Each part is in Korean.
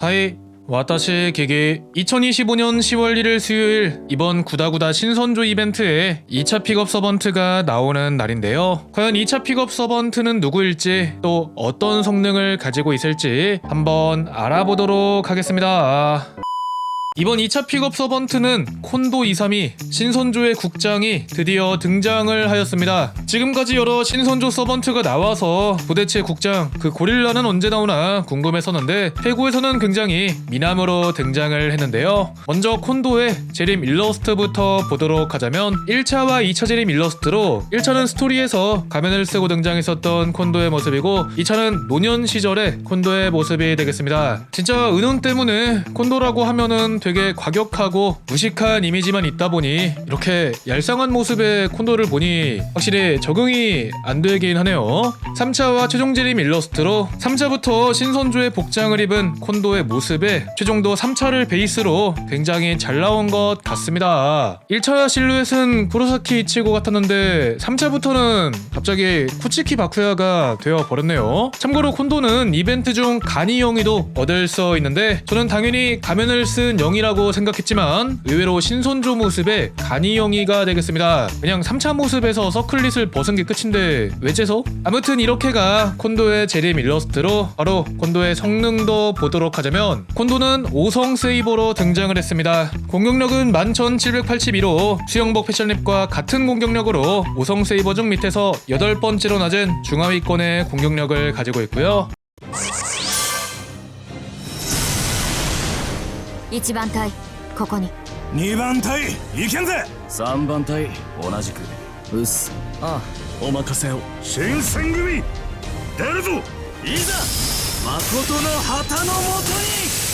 하이 와타시 기기 2025년 10월 1일 수요일 이번 구다구다 신선조 이벤트에 2차 픽업 서번트가 나오는 날인데요. 과연 2차 픽업 서번트는 누구일지 또 어떤 성능을 가지고 있을지 한번 알아보도록 하겠습니다 이번 2차 픽업 서번트는 콘도 232 신선조의 국장이 드디어 등장을 하였습니다. 지금까지 여러 신선조 서번트가 나와서 도대체 국장 그 고릴라는 언제 나오나 궁금했었는데 회고에서는 굉장히 미남으로 등장을 했는데요. 먼저 콘도의 재림 일러스트부터 보도록 하자면 1차와 2차 재림 일러스트로 1차는 스토리에서 가면을 쓰고 등장했었던 콘도의 모습이고 2차는 노년 시절의 콘도의 모습이 되겠습니다. 진짜 은혼 때문에 콘도라고 하면은 되게 과격하고 무식한 이미지만 있다 보니 이렇게 얄쌍한 모습의 콘도를 보니 확실히 적응이 안 되긴 하네요. 3차와 최종 재림 일러스트로 3차부터 신선조의 복장을 입은 콘도의 모습에 최종도 3차를 베이스로 굉장히 잘 나온 것 같습니다. 1차 실루엣은 쿠로사키 이치고 같았는데 3차부터는 갑자기 쿠치키 바쿠야가 되어 버렸네요. 참고로 콘도는 이벤트 중 가니 영이도 얻을 수 있는데 저는 당연히 가면을 쓴 영 이라고 생각했지만 의외로 신선조 모습의 가니 영이가 되겠습니다. 그냥 3차 모습에서 서클릿을 벗은 게 끝인데 왜 째서? 아무튼 이렇게가 콘도의 재림 일러스트로 바로 콘도의 성능도 보도록 하자면 콘도는 5성 세이버로 등장을 했습니다. 공격력은 11,782로 수영복 패션립과 같은 공격력으로 5성 세이버 중 밑에서 8번째로 낮은 중하위권의 공격력을 가지고 있고요. 一番隊ここに。2番隊いけんぜ。3番隊同じく。うっす。ああ。お任せを。新選組出るぞ。いざ誠の旗のもとに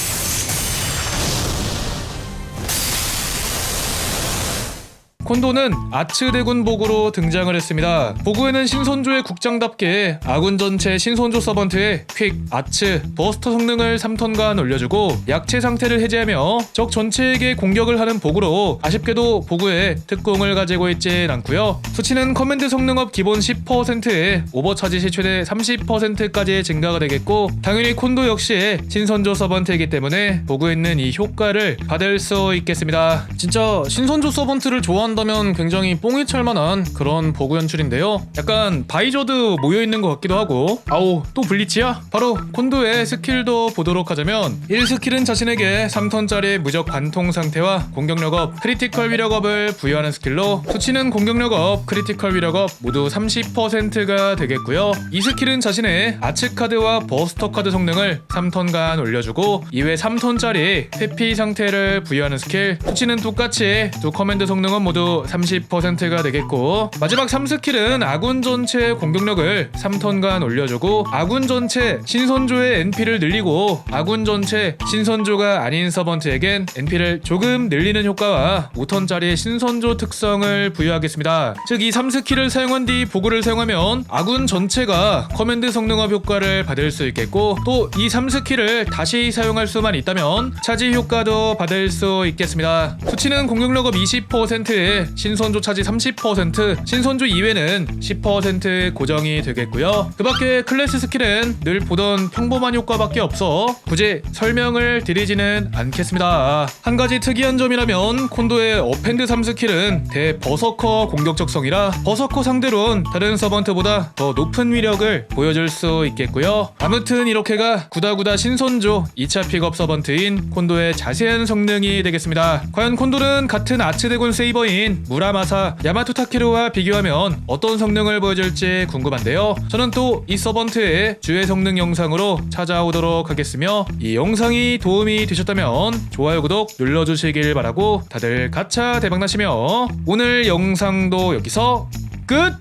콘도는 아츠 대군복으로 등장을 했습니다. 보구에는 신선조의 국장답게 아군 전체 신선조 서번트에 퀵, 아츠, 버스터 성능을 3턴간 올려주고 약체 상태를 해제하며 적 전체에게 공격을 하는 복으로 아쉽게도 보구에 특공을 가지고 있진 않고요. 수치는 커맨드 성능업 기본 10%에 오버차지 시 최대 30%까지 증가가 되겠고 당연히 콘도 역시 신선조 서번트이기 때문에 보구에 있는 이 효과를 받을 수 있겠습니다. 진짜 신선조 서번트를 좋아 한다면 굉장히 뽕이 찰만한 그런 보구 연출인데요. 약간 바이저드 모여 있는 것 같기도 하고 아우 또 블리치야? 바로 콘도의 스킬도 보도록 하자면 1스킬은 자신에게 3턴짜리 무적 관통 상태와 공격력 업, 크리티컬 위력업을 부여하는 스킬로 수치는 공격력 업, 크리티컬 위력업 모두 30%가 되겠고요. 2스킬은 자신의 아츠 카드와 버스터 카드 성능을 3턴간 올려주고 이외 3턴짜리 회피 상태를 부여하는 스킬 수치는 똑같이 두 커맨드 성능은 모두 30%가 되겠고 마지막 3스킬은 아군 전체의 공격력을 3턴간 올려주고 아군 전체 신선조의 NP를 늘리고 아군 전체 신선조가 아닌 서번트에겐 NP를 조금 늘리는 효과와 5턴짜리 신선조 특성을 부여하겠습니다. 즉 이 3스킬을 사용한 뒤 보구를 사용하면 아군 전체가 커맨드 성능업 효과를 받을 수 있겠고 또 이 3스킬을 다시 사용할 수만 있다면 차지 효과도 받을 수 있겠습니다. 수치는 공격력업 20%에 신선조 차지 30%, 신선조 이외는 10% 고정이 되겠고요. 그 밖에 클래스 스킬은 늘 보던 평범한 효과밖에 없어 굳이 설명을 드리지는 않겠습니다. 한 가지 특이한 점이라면 콘도의 어펜드 3 스킬은 대버서커 공격 적 성이라 버서커 상대론 다른 서번트보다 더 높은 위력을 보여줄 수 있겠고요. 아무튼 이렇게가 구다구다 신선조 2차 픽업 서번트인 콘도의 자세한 성능이 되겠습니다. 과연 콘도는 같은 아츠대군 세이버 인 무라마사 야마토 타케루와 비교하면 어떤 성능을 보여줄지 궁금한데요. 저는 또 이 서번트의 주의 성능 영상으로 찾아오도록 하겠으며 이 영상이 도움이 되셨다면 좋아요 구독 눌러주시길 바라고 다들 가차 대박나시며 오늘 영상도 여기서 끝!